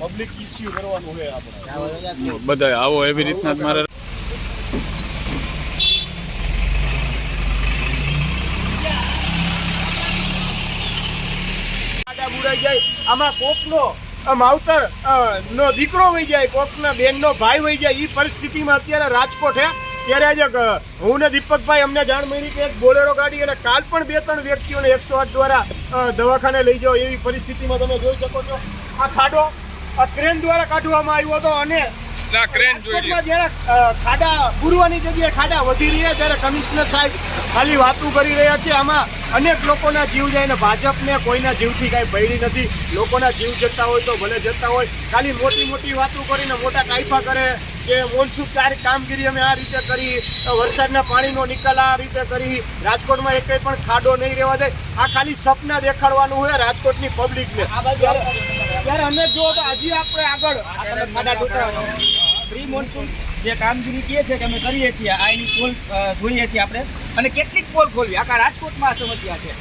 Public issue કરવાનું હોય આપણે. બધા આવો એવી રીતના મારે બુરાઈ જાય આમાં કોકનો માવતર નો દીકરો વહી જાય કોકના બેનનો ભાઈ વહી જાય એ પરિસ્થિતિમાં અત્યારે રાજકોટ હે. ત્યારે આજે હું ને દીપકભાઈ અમને જાણ મળી કે એક બોલેરો ગાડી અને કાલ પણ બે ત્રણ વ્યક્તિઓને એકસો આઠ દ્વારા દવાખાને લઈ જાઓ એવી પરિસ્થિતિમાં તમે જોઈ શકો છો. આ ખાડો આ ક્રેન દ્વારા કાઢવામાં આવ્યો હતો અને ખાડા પૂરવાની જગ્યાએ ખાડા વધી રહ્યા ત્યારે કમિશનર સાહેબ ખાલી વાતું કરી રહ્યા છે. આમાં અનેક લોકોના જીવ જાય ને ભાજપને કોઈના જીવથી કાંઈ પડી નથી. લોકોના જીવ જતા હોય તો ભલે જતા હોય. ખાલી મોટી મોટી વાતો કરીને મોટા કાયફા કરે. કે મોનસૂન તારીખ કામગીરી અમે આ રીતે કરી વરસાદના પાણીનો નિકાલ આ રીતે કરી રાજકોટમાં એકેય પણ ખાડો નહીં રહેવા દે. આ ખાલી સપના દેખાડવાનું હોય રાજકોટની પબ્લિકને. ત્યારે અમે જો હજી આપણે આગળ ખાડા પ્રી મોન્સૂન જે કામગીરી કહે છે કે અમે કરીએ છીએ આ એની પોલ જોઈએ છીએ આપણે. અને કેટલીક પોલ ખોલવી. આખા રાજકોટમાં આ સમસ્યા છે.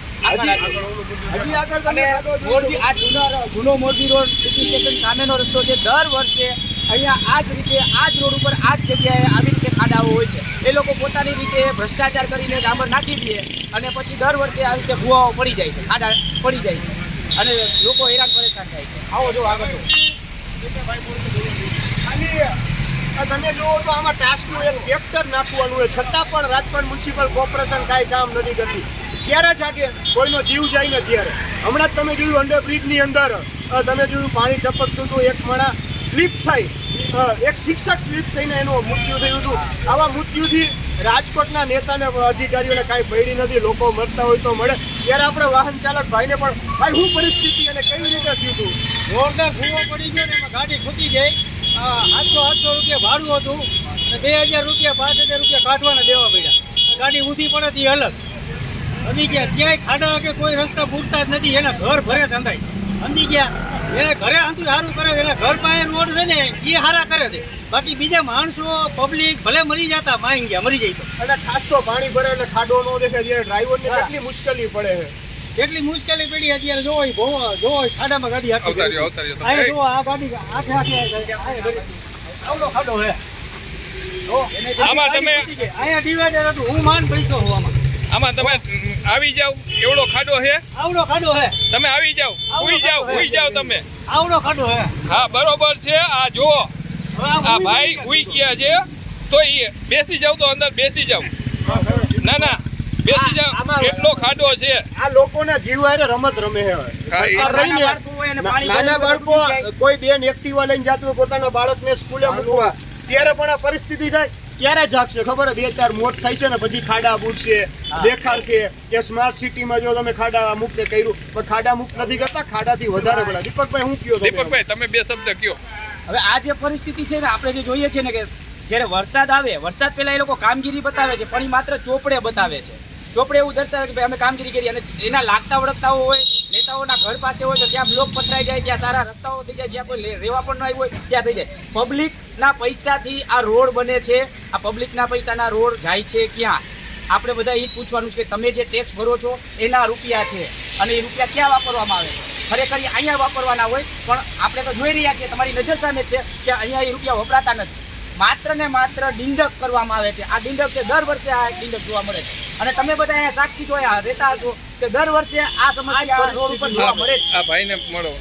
હજી આગળ અને મોરબી આ જૂનો જૂનો મોરબી રોડ સિટી સ્ટેશન સામેનો રસ્તો છે. દર વર્ષે અહીંયા આ જ રીતે આ જ રોડ ઉપર આ જ જગ્યાએ આવી રીતે ખાડાઓ હોય છે, એ લોકો પોતાની રીતે ભ્રષ્ટાચાર કરીને ડામર નાખી દે અને પછી દર વર્ષે આવી રીતે ભૂવાઓ પડી જાય છે, ખાડા પડી જાય છે. અને લોકો હેરાન પરેશાન થાય છે. આવો જો આગળ તમે જુઓ તો આમાં ટાસ્કનું એક ટ્રેક્ટર નાખવાનું હોય. છતાં પણ રાજકોટ મ્યુનિસિપલ કોર્પોરેશન કાંઈ કામ નથી કરતી. ત્યારે જ આગે કોઈનો જીવ જાય ને ત્યારે. હમણાં જ તમે જોયું અંડરબ્રિજની અંદર તમે જોયું પાણી ટપકતું હતું એક મણા. સ્લીપ થઈ એક શિક્ષક સ્લીપ થઈને એનું મૃત્યુ થયું હતું. આવા મૃત્યુથી રાજકોટના નેતાને અધિકારીઓને કાંઈ પડી નથી, લોકો મરતા હોય તો મળે. ત્યારે આપણે વાહન ચાલક ભાઈને પણ, ભાઈ શું પરિસ્થિતિ અને કેવી રીતે થયું હતું રોડને ભૂવો પડી ગયો ને એમાં ગાડી ખૂટી ગઈ. આઠસો આઠસો રૂપિયા ભાડું હતું. અને બે હજાર રૂપિયા, પાંચ હજાર રૂપિયા કાઢવાના દેવા પડ્યા. ગાડી ઊંધી પણ હતી અલગ. અમી ગયા. ક્યાંય ખાડા કે કોઈ રસ્તા પૂરતા જ નથી. એના ઘર ભરે સંધાય સમજી ગયા. એને ઘરે આંતું સારું કરે એને ઘર પાસે રોડ છે ને એ સારા કરે છે. બાકી બીજા માણસો પબ્લિક ભલે મરી જતા માઈ ગયા મરી જાય તો. અને ખાસ તો પાણી ભરે એટલે ખાડો નો દેખાય. જે ડ્રાઈવરને. કેટલી મુશ્કેલી પડે છે. કેટલી મુશ્કેલી પડી અત્યારે જો હોય ભોવો જોવો ઈ ખાડામાં ગાડી હાકી આ જો આ ગાડી આઠે આઠે આવડો ખાડો હે આમાં તમે- અહીંયા ડિવાઈડર હતું હું માન પૈસો હોવામાં. આમાં આમાં તમે આવી જાવ. એવડો ખાડો છે આવડો ખાડો હે. તમે આવી જાવ. ઉઈ જાવ ઉઈ જાવ તમે. આવડો ખાડો હે. હા બરોબર છે. આ જો આ ભાઈ ઉઈ ગયા છે. તો એ બેસી જાવ તો અંદર બેસી જાવ. ના ના. બેસી જાવ. આમાં- કેટલો ખાડો છે. આ લોકોના જીવારે રમત રમે. હા, એ- સરકાર રહીને નાના બાળકો. કોઈ બેન એક્ટિવા લઈને જાતું પોતાના બાળકને સ્કૂલે મૂકવા ત્યારે પણ આ પરિસ્થિતિ થાય. ક્યારે જાગશે ખબર હે? બે ચાર મોટ થાય છે ને પછી ખાડા બુડશે દેખાડશે. કે સ્માર્ટ સિટીમાં જો તમે ખાડા મુક્ત કર્યું પણ ખાડા મુક્ત નથી કરતા ખાડાથી વધારે બધા દીપકભાઈ હું કયો દીપકભાઈ તમે બે શબ્દ કયો. હવે આ જે પરિસ્થિતિ છે ને આપણે જે જોઈએ છે ને કે જ્યારે વરસાદ આવે વરસાદ પહેલાં એ લોકો કામગીરી બતાવે છે પણ એ માત્ર ચોપડે બતાવે છે. ચોપડે એવું દર્શાવે કે ભાઈ અમે કામગીરી કરી અને એના લાગતા વળગતાઓ હોય નેતાઓના ઘર પાસે હોય તો ત્યાં બ્લોક પથરાઈ જાય, ત્યાં સારા રસ્તાઓ થઈ જાય, જ્યાં કોઈ રહેવા પણ ન આવ્યું હોય, ત્યાં થઈ જાય. પબ્લિકના પૈસાથી આ રોડ બને છે. આ પબ્લિકના પૈસાના રોડ જાય છે ક્યાં? આપણે બધા એ પૂછવાનું છે કે તમે જે ટેક્સ ભરો છો, એના રૂપિયા છે. અને એ રૂપિયા ક્યાં વાપરવામાં આવે છે? ખરેખર અહીંયા વાપરવાના હોય, પણ આપણે તો જોઈ રહ્યા છીએ, તમારી નજર સામે છે કે અહીંયા એ રૂપિયા વપરાતા નથી. માત્ર ને માત્ર ડિંડક કરવામાં આવે છે. આ ડિંડક છે દર વર્ષે આ ડિંડક જોવા મળે છે. અને તમે બધા અહીંયા સાક્ષી જોયા રહેતા હશો કે દર વર્ષે આ સમસ્યા રોડ ઉપર જોવા મળે છે. આ ભાઈને મળો.